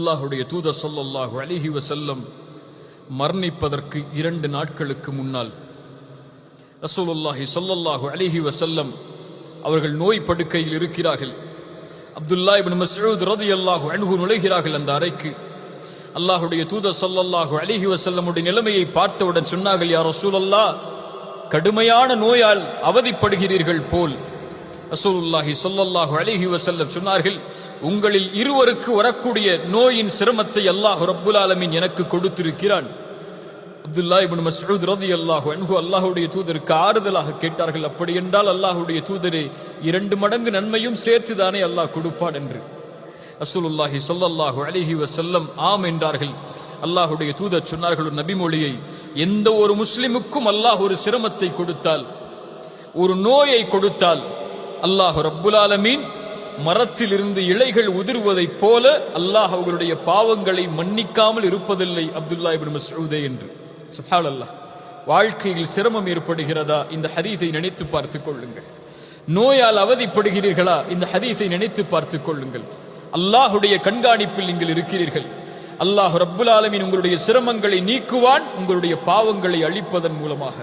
அல்லாஹுடைய தூத சொல்லல்லாஹு அலிஹி வசல்லம் மரணிப்பதற்கு இரண்டு நாட்களுக்கு முன்னால் ரசூலுல்லாஹி சொல்லல்லாஹு அலிஹி வசல்லம் அவர்கள் நோய் படுக்கையில் இருக்கிறார்கள். அப்துல்லா இபின் மசூத் ரதி அல்லாஹு அணுகு நுழைகிறார்கள் அந்த அறைக்கு. அல்லாஹுடைய தூத சொல்லல்லாஹு அலிஹி வசல்லமுடைய நிலைமையை பார்த்தவுடன் சொன்னார்கள் யா ரசூலல்லாஹ் கடுமையான நோயால் அவதிப்படுகிறீர்கள் போல். ரசூலுல்லாஹி சொல்லல்லாஹு அலிஹி வசல்லம் சொன்னார்கள் உங்களில் இருவருக்கு வரக்கூடிய நோயின் சிரமத்தை அல்லாஹ் ரப்புல் ஆலமின் எனக்கு கொடுத்திருக்கிறான். அப்துல்லா இபின் மசூத் ரதி அல்லாஹு அன்ஹு அல்லாஹுடைய தூதருக்கு ஆறுதலாக கேட்டார்கள் அப்படி என்றால் அல்லாஹுடைய தூதரே இரண்டு மடங்கு நன்மையும் சேர்த்து தானே அல்லாஹ் கொடுப்பான் என்று. ரசூலுல்லாஹி சொல்லல்லாஹு அலிஹி வசல்லம் ஆம் என்றார்கள். அல்லாஹுடைய தூதர் சொன்னார்கள் ஒரு நபிமொழியை எந்த ஒரு முஸ்லிமுக்கும் அல்லாஹ் ஒரு சிரமத்தை கொடுத்தால் ஒரு நோயை கொடுத்தால் அல்லாஹு ரப்புலாலமீன் மரத்தில் மரத்திலிருந்து இலைகள் உதிர்வதைப் போல அல்லாஹ் அவர்களுடைய பாவங்களை மன்னிக்காமல் இருப்பதில்லை அப்துல்லா இபின் மசூதே என்று. அல்லாஹ் வாழ்க்கையில் சிரமம் ஏற்படுகிறதா? இந்த ஹதீத்தை நினைத்து பார்த்துக் கொள்ளுங்கள். நோயால் அவதிப்படுகிறீர்களா? இந்த ஹதீத்தை நினைத்து பார்த்துக் கொள்ளுங்கள். அல்லாஹுடைய கண்காணிப்பில் நீங்கள் இருக்கிறீர்கள். அல்லாஹ் ரப்புல் ஆலமீன் உங்களுடைய சிரமங்களை நீக்குவான் உங்களுடைய பாவங்களை அழிப்பதன் மூலமாக.